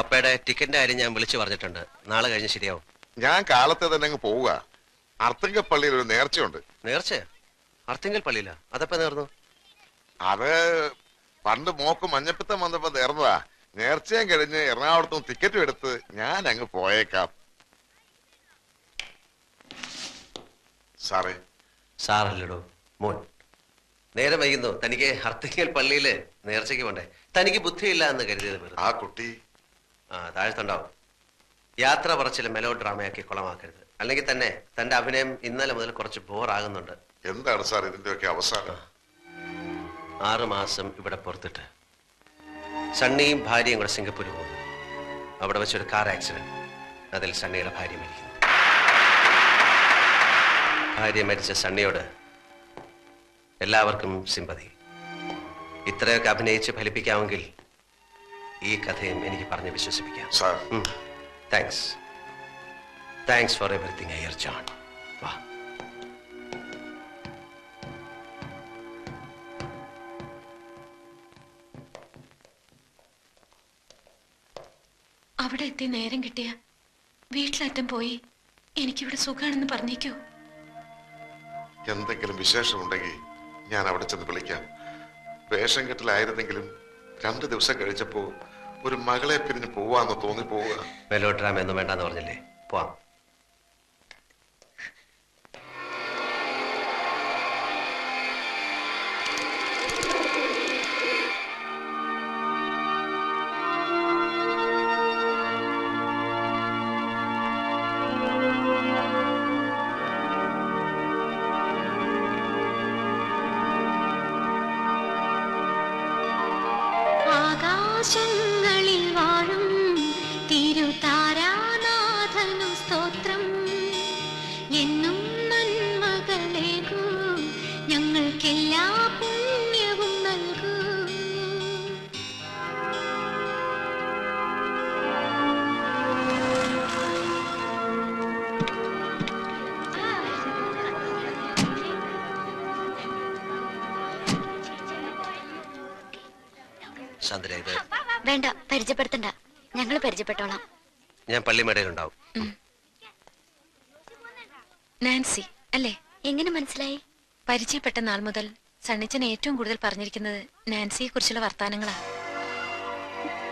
പപ്പയുടെ ടിക്കറ്റിന്റെ കാര്യം ഞാൻ വിളിച്ചു പറഞ്ഞിട്ടുണ്ട്. നാളെ കഴിഞ്ഞ് ശരിയാവും. ഞാൻ കാലത്തെ തന്നെ അങ്ങ് പോവുക. അർത്തിങ്കപ്പള്ളിയിൽ ഒരു നേർച്ചയുണ്ട്. നേർച്ച? അർത്തിങ്കൽ പള്ളിയിലാ? അതപ്പോ നേർന്നു? അത് പണ്ട് മോക്ക് മഞ്ഞപ്പിത്തം വന്നപ്പോ നേർന്നതാ. നേർച്ചയും കഴിഞ്ഞ് എറണാകുളത്തും ടിക്കറ്റും എടുത്ത് ഞാൻ അങ്ങ് പോയേക്കാം. സാറേ. സാറല്ലടോ മോൻ. നേരെ വൈകുന്നു. തനിക്ക് അർത്തിങ്കൽ പള്ളിയിൽ നേർച്ചയ്ക്ക് പോണ്ടേ? തനിക്ക് ബുദ്ധിയില്ല എന്ന് കരുതിയത് വെറുതെ. ആ കുട്ടി ആ താഴ്ത്തുണ്ടാവും. യാത്ര പറച്ചിൽ മെലോ ഡ്രാമയാക്കി കുളമാക്കരുത്. അല്ലെങ്കിൽ തന്നെ തന്റെ അഭിനയം ഇന്നലെ മുതൽ കുറച്ച് ബോറാകുന്നുണ്ട്. എന്താണ് സാർ ഇതിന്റെയൊക്കെ അവസാനം? ആറ് മാസം ഇവിടെ പുറത്തിട്ട്. സണ്ണിയും ഭാര്യയും കൂടെ സിംഗപ്പൂരിൽ പോകുന്നു. അവിടെ വെച്ചൊരു കാർ ആക്സിഡന്റ് അതിൽ സണ്ണിയുടെ ഭാര്യ മരിക്കുന്നു. ഭാര്യ മരിച്ച സണ്ണിയോട് എല്ലാവർക്കും സിമ്പതി ഇത്രയൊക്കെ അഭിനയിച്ച് ഫലിപ്പിക്കാമെങ്കിൽ ഈ കഥയും എനിക്ക് പറഞ്ഞ് വിശ്വസിപ്പിക്കാം. Sir. Thanks thanks for everything I ജോൺ വാ. അവിടെ എത്തി നേരം കിട്ടിയ വീട്ടിലറ്റം പോയി എനിക്കിവിടെ സുഖാണെന്ന് പറഞ്ഞേക്കോ. എന്തെങ്കിലും വിശേഷമുണ്ടെങ്കിൽ ഞാൻ അവിടെ ചെന്ന് വിളിക്കാം. വേഷം കെട്ടിലായിരുന്നെങ്കിലും രണ്ടു ദിവസം കഴിച്ചപ്പോ ഒരു മകളെ പിരിഞ്ഞ് പോവാന്ന് തോന്നി പോവുക ഒന്നും വേണ്ടെന്ന് പറഞ്ഞില്ലേ? പോവാം. എന്നും നന്മകളേകൂ. ഞങ്ങൾക്കെല്ലാ പുണ്യവും നൽകൂ. വേണ്ട പരിചയപ്പെടുത്തണ്ട. ഞങ്ങൾ പരിചയപ്പെട്ടോളാം. ഞാൻ പള്ളിമേടയിലുണ്ടാവും. നാൻസി അല്ലേ? എങ്ങനെ മനസ്സിലായി? പരിചയപ്പെട്ട നാൾ മുതൽ സണ്ണിച്ചൻ ഏറ്റവും കൂടുതൽ പറഞ്ഞിരിക്കുന്നത് നാൻസിയെ കുറിച്ചുള്ള വർത്താനങ്ങളാണ്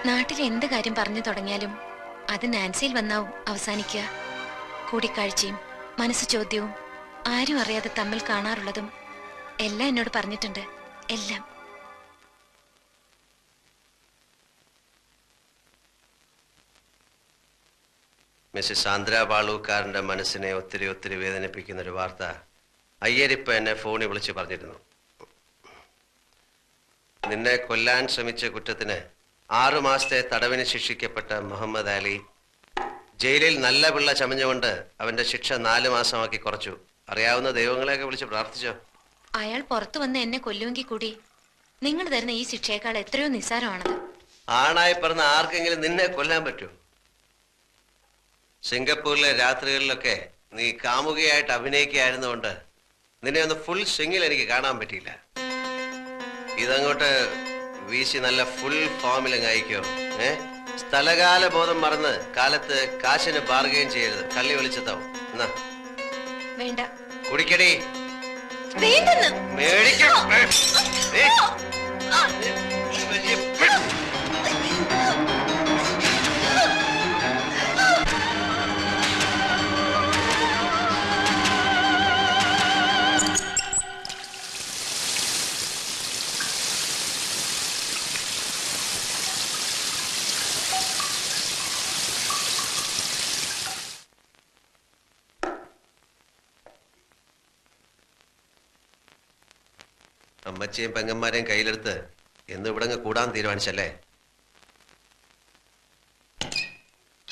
നാട്ടിൽ എന്ത് കാര്യം പറഞ്ഞു തുടങ്ങിയാലും അത് നാൻസിയിൽ വന്നാവും അവസാനിക്കുക. കൂടിക്കാഴ്ചയും മനസ്സ് ചോദ്യവും ആരും അറിയാതെ തമ്മിൽ കാണാറുള്ളതും എല്ലാം എന്നോട് പറഞ്ഞിട്ടുണ്ട്. എല്ലാം. മിസ്സിസ് ആന്ധ്ര ബാളൂക്കാരന്റെ മനസ്സിനെ ഒത്തിരി ഒത്തിരി വേദനിപ്പിക്കുന്ന ഒരു വാർത്ത അയ്യരിപ്പ എന്നെ ഫോണിൽ വിളിച്ച് പറഞ്ഞിരുന്നു. നിന്നെ കൊല്ലാൻ ശ്രമിച്ച കുറ്റത്തിന് ആറു മാസത്തെ തടവിന് ശിക്ഷിക്കപ്പെട്ട മുഹമ്മദ് അലി ജയിലിൽ നല്ല പിള്ള ചമഞ്ഞുകൊണ്ട് അവന്റെ ശിക്ഷ നാല് മാസമാക്കി കുറച്ചു. അറിയാവുന്ന ദൈവങ്ങളെയൊക്കെ വിളിച്ച് പ്രാർത്ഥിച്ചോ? അയാൾ പുറത്തു വന്ന് എന്നെ കൊല്ലുമെങ്കിൽ കൂടി നിങ്ങൾ തരുന്ന ഈ ശിക്ഷയേക്കാൾ എത്രയോ നിസ്സാരമാണത്. ആണായി പറഞ്ഞ ആർക്കെങ്കിലും നിന്നെ കൊല്ലാൻ പറ്റുമോ സിംഗപ്പൂരിലെ രാത്രികളിലൊക്കെ നീ കാമുകയായിട്ട് അഭിനയിക്കുകയായിരുന്നുകൊണ്ട് നിന്നെ ഒന്ന് ഫുൾ സ്വിങ്ങിൽ എനിക്ക് കാണാൻ പറ്റിയില്ല. ഇതങ്ങോട്ട് വീശി നല്ല ഫുൾ ഫോമിലങ്ങ് അയക്കോ ഏ? സ്ഥലകാല ബോധം മറന്ന് കാലത്ത് കാശിന് ബാർഗെയിൻ ചെയ്യരുത്. കള്ളി വിളിച്ചെത്താവും. എന്നാ? വേണ്ട. കുടിക്കടി. വേണ്ടെന്ന്. അമ്മച്ചിയും പെങ്ങന്മാരെയും കയ്യിലെടുത്ത് എന്ന് ഇവിടെ കൂടാൻ തീരുമാനിച്ചല്ലേ?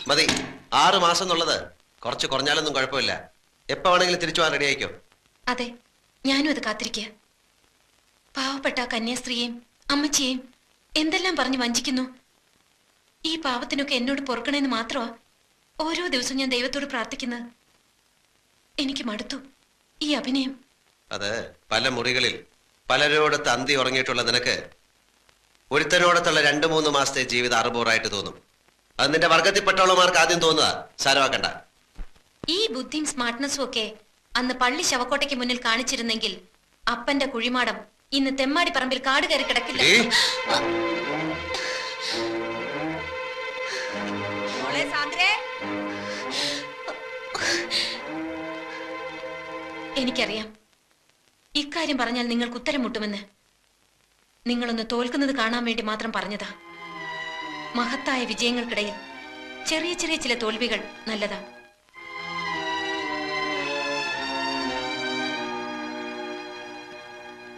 മതി ആറു മാസം എന്നുള്ളത് കുറച്ച് കുറഞ്ഞാലൊന്നും കുഴപ്പമില്ല. എപ്പോ വേണമെങ്കിലും തിരിച്ചു പോകാൻ റെഡി ആയിക്കോ അതെ ഞാനും അത് കാത്തിരിക്ക. പാവപ്പെട്ട കന്യാസ്ത്രീയെയും അമ്മച്ചിയെയും എന്തെല്ലാം പറഞ്ഞു വഞ്ചിക്കുന്നു? ഈ പാവത്തിനൊക്കെ എന്നോട് പൊറുക്കണേന്ന് മാത്രമാ ഓരോ ദിവസവും ഞാൻ ദൈവത്തോട് പ്രാർത്ഥിക്കുന്നത്. എനിക്ക് മടുത്തു. ഈ അഭിനയം. അതെ പല മുറികളിൽ പലരോടത്ത് തന്തി ഉറങ്ങിയിട്ടുള്ള നിനക്ക് ഒരുത്തരോടത്തുള്ള രണ്ടു മൂന്ന് മാസത്തെ ജീവിതം അറുപൂറായിട്ട് തോന്നും. അത് നിന്റെ വർഗത്തിൽപ്പെട്ടവളമാർക്ക് ആദ്യം തോന്നുക. സാരമാക്കണ്ട. ഈ ബുദ്ധിയും സ്മാർട്ട്നെസ്സും ഒക്കെ അന്ന് പള്ളി ശവക്കോട്ടയ്ക്ക് മുന്നിൽ കാണിച്ചിരുന്നെങ്കിൽ അപ്പന്റെ കുഴിമാടം ഇന്ന് തെമ്മാടി പറമ്പിൽ കാട് കയറി കിടക്കില്ല. എനിക്കറിയാം. ഇക്കാര്യം പറഞ്ഞാൽ നിങ്ങൾക്ക് ഉത്തരം മുട്ടുമെന്ന്. നിങ്ങളൊന്ന് തോൽക്കുന്നത് കാണാൻ വേണ്ടി മാത്രം പറഞ്ഞതാ. മഹത്തായ വിജയങ്ങൾക്കിടയിൽ ചെറിയ ചെറിയ ചില തോൽവികൾ നല്ലതാ.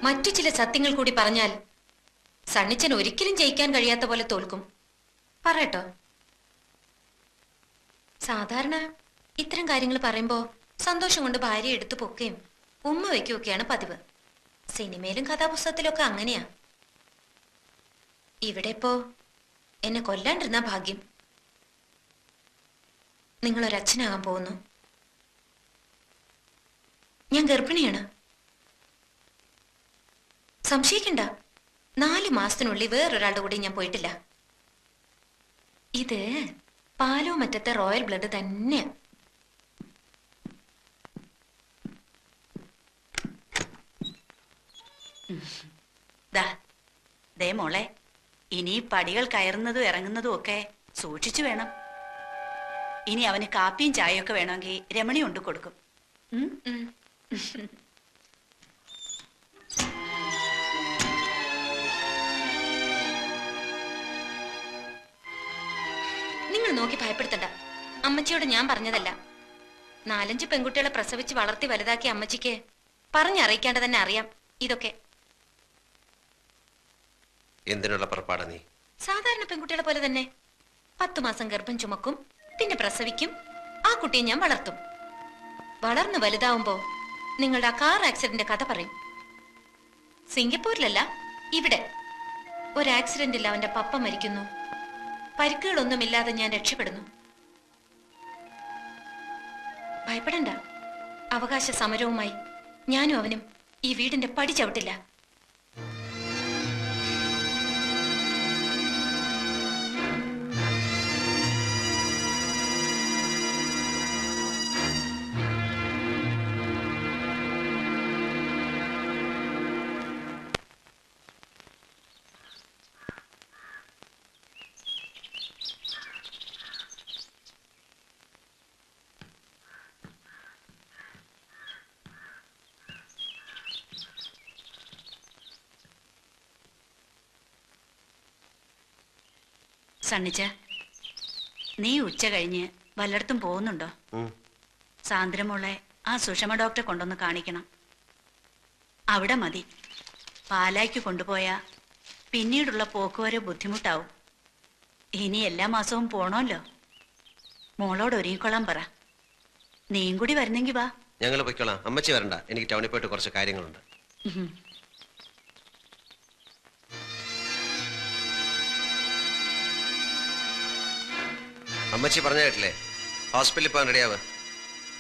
മറ്റു ചില സത്യങ്ങൾ കൂടി പറഞ്ഞാൽ സണ്ണിച്ചൻ ഒരിക്കലും ജയിക്കാൻ കഴിയാത്ത പോലെ തോൽക്കും. പറയട്ടോ. സാധാരണ ഇത്തരം കാര്യങ്ങൾ പറയുമ്പോ സന്തോഷം കൊണ്ട് ഭാര്യ എടുത്തു പൊക്കുകയും ഉമ്മ വയ്ക്കുകയൊക്കെയാണ് പതിവ്. സിനിമയിലും കഥാപുസ്തകത്തിലൊക്കെ അങ്ങനെയാ. ഇവിടെ ഇപ്പോ എന്നെ കൊല്ലാണ്ടിരുന്ന ഭാഗ്യം. നിങ്ങളൊരച്ഛനാകാൻ പോകുന്നു. ഞാൻ ഗർഭിണിയാണ്. സംശയിക്കണ്ട. നാല് മാസത്തിനുള്ളിൽ വേറൊരാളുടെ കൂടെ ഞാൻ പോയിട്ടില്ല. ഇത് പാലോ മറ്റത്തെ റോയൽ ബ്ലഡ് തന്നെയാ. ദാ. മോളെ ഇനി പടികൾ കയറുന്നതും ഇറങ്ങുന്നതും ഒക്കെ സൂക്ഷിച്ചു വേണം. ഇനി അവന് കാപ്പിയും ചായയും ഒക്കെ വേണമെങ്കിൽ രമണി ഉണ്ട് കൊടുക്കും. നിങ്ങൾ നോക്കി ഭയപ്പെടുത്തണ്ട. അമ്മച്ചിയോട് ഞാൻ പറഞ്ഞതല്ല. നാലഞ്ച് പെൺകുട്ടികളെ പ്രസവിച്ച് വളർത്തി വലുതാക്കിയ അമ്മച്ചിക്ക് പറഞ്ഞറിയിക്കേണ്ട തന്നെ അറിയാം ഇതൊക്കെ. എന്തിനുള്ള പുറപ്പാടാ നീ? സാധാരണ പെൺകുട്ടികളെ പോലെ തന്നെ പത്തു മാസം ഗർഭം ചുമക്കും പിന്നെ പ്രസവിക്കും ആ കുട്ടിയെ ഞാൻ വളർത്തും. വളർന്നു വലുതാവുമ്പോ നിങ്ങളുടെ ആ കാർ ആക്സിഡന്റ് കഥ പറയും. സിംഗപ്പൂരിലല്ല ഇവിടെ. ഒരു ആക്സിഡന്റിൽ അവന്റെ പപ്പ മരിക്കുന്നു. പരിക്കുകളൊന്നുമില്ലാതെ ഞാൻ രക്ഷപ്പെടുന്നു. ഭയപ്പെടണ്ട. അവകാശ സമരവുമായി ഞാനും അവനും ഈ വീടിന്റെ പടി ചവിട്ടില്ല. സണ്ണിച്ച നീ ഉച്ച കഴിഞ്ഞ് വല്ലയിടത്തും പോകുന്നുണ്ടോ. സാന്ദ്രമോളെ ആ സുഷമ ഡോക്ടറെ കൊണ്ടൊന്ന് കാണിക്കണം. അവിടെ മതി. പാലായ്ക്ക് കൊണ്ടുപോയാ പിന്നീടുള്ള പോക്കുവരെ ബുദ്ധിമുട്ടാവും. ഇനി എല്ലാ മാസവും പോണോല്ലോ? മോളോട് ഒരുങ്ങിക്കൊള്ളാൻ പറ. നീയും കൂടി വരുന്നെങ്കി വാ. ഞങ്ങൾ പൊയ്ക്കോളാം. അമ്മച്ചി വരണ്ട. എനിക്ക് ടൗണിൽ പോയിട്ട് കുറച്ച് കാര്യങ്ങളുണ്ട്. അമ്മച്ചി പറഞ്ഞ കേട്ടില്ലേ? ഹോസ്പിറ്റലിൽ പോകാൻ റെഡിയാവ്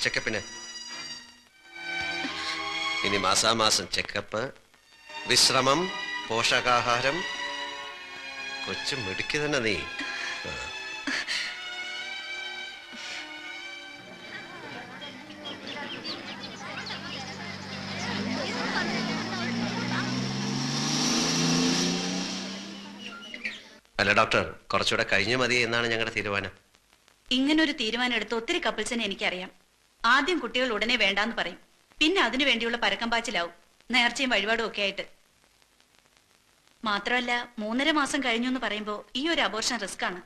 ചെക്കപ്പിന്. ഇനി മാസാമാസം ചെക്കപ്പ് വിശ്രമം പോഷകാഹാരം. കൊച്ചു മിടുക്കി തന്നെ നീ. അല്ല ഡോക്ടർ കുറച്ചുകൂടെ കഴിഞ്ഞു മതി എന്നാണ് ഞങ്ങളുടെ തീരുമാനം. ഇങ്ങനൊരു തീരുമാനം എടുത്ത് ഒത്തിരി കപ്പിൾസിനെ എനിക്കറിയാം. ആദ്യം കുട്ടികൾ ഉടനെ വേണ്ടാന്ന് പറയും. പിന്നെ അതിനു വേണ്ടിയുള്ള പരക്കം പാച്ചിലാവും നേർച്ചയും വഴിപാടും ഒക്കെ ആയിട്ട്. മാത്രമല്ല മൂന്നര മാസം കഴിഞ്ഞു എന്ന് പറയുമ്പോ ഈ ഒരു അബോർഷൻ റിസ്ക് ആണ്.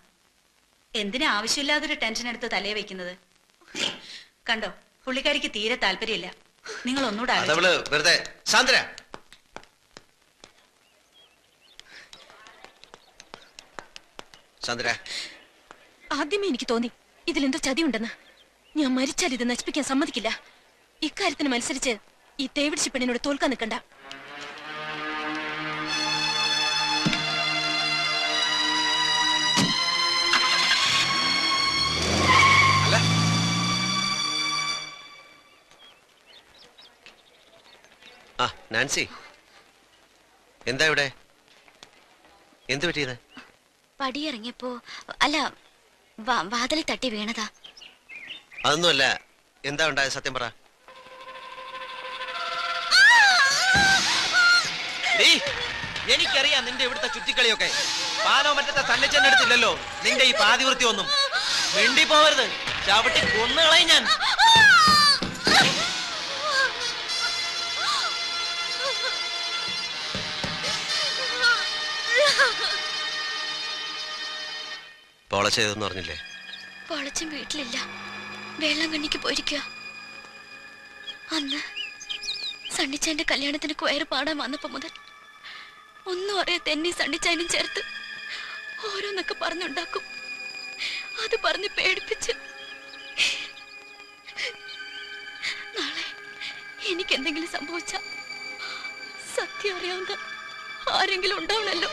എന്തിനാ ആവശ്യമില്ലാതൊരു ടെൻഷൻ എടുത്ത് തലയെ വെക്കുന്നത്? കണ്ടോ പുള്ളിക്കാരിക്ക് തീരെ താല്പര്യമില്ല. നിങ്ങൾ ഒന്നുകൂടെ വെറുതെ ആദ്യമേ എനിക്ക് തോന്നി ഇതിലെന്തോ ചതിയുണ്ടെന്ന്. ഞാൻ മരിച്ചാൽ ഇത് നശിപ്പിക്കാൻ സമ്മതിക്കില്ല. ഇക്കാര്യത്തിന് മത്സരിച്ച് ഈ തേവിടിച്ച് പെണ്ണിനോട് തോൽക്കാൻ നിൽക്കണ്ട. ആ നാൻസി. എന്താ ഇവിടെ? എന്ത് പറ്റിയത്? പടിയിറങ്ങിയപ്പോ അല്ല വാതിലിൽ തട്ടി വീണതാ. അതൊന്നുമല്ല. എന്താ ഉണ്ടായത്? സത്യം പറ. എനിക്കറിയാം നിന്റെ ഇവിടുത്തെ ചുറ്റിക്കളിയൊക്കെ. പാലോ മറ്റത്തെ സണ്ണിച്ചെന്റെ അടുത്തില്ലല്ലോ. നിന്റെ ഈ പാതിവൃത്തി ഒന്നും വെണ്ടി പോവരുത് ചവിട്ടി കൊന്നുകളയും ഞാൻ. പോള ചെയ്തെന്ന് പറഞ്ഞില്ലേ? പോളച്ചൻ വീട്ടിലില്ല. വെള്ളം കണ്ണിക്ക് പോയിരിക്കുക അന്ന് സണ്ണിച്ചാന്റെ കല്യാണത്തിന് കുയറ് പാടാൻ വന്നപ്പോ മുതൽ ഒന്നും അറിയാത്ത എന്നെ സണ്ണിച്ചാനും ചേർത്ത് ഓരോന്നൊക്കെ പറഞ്ഞുണ്ടാക്കും. അത് പറഞ്ഞ് പേടിപ്പിച്ച് നാളെ എനിക്ക് എന്തെങ്കിലും സംഭവിച്ച സത്യം അറിയാവുന്ന ആരെങ്കിലും ഉണ്ടാവണല്ലോ.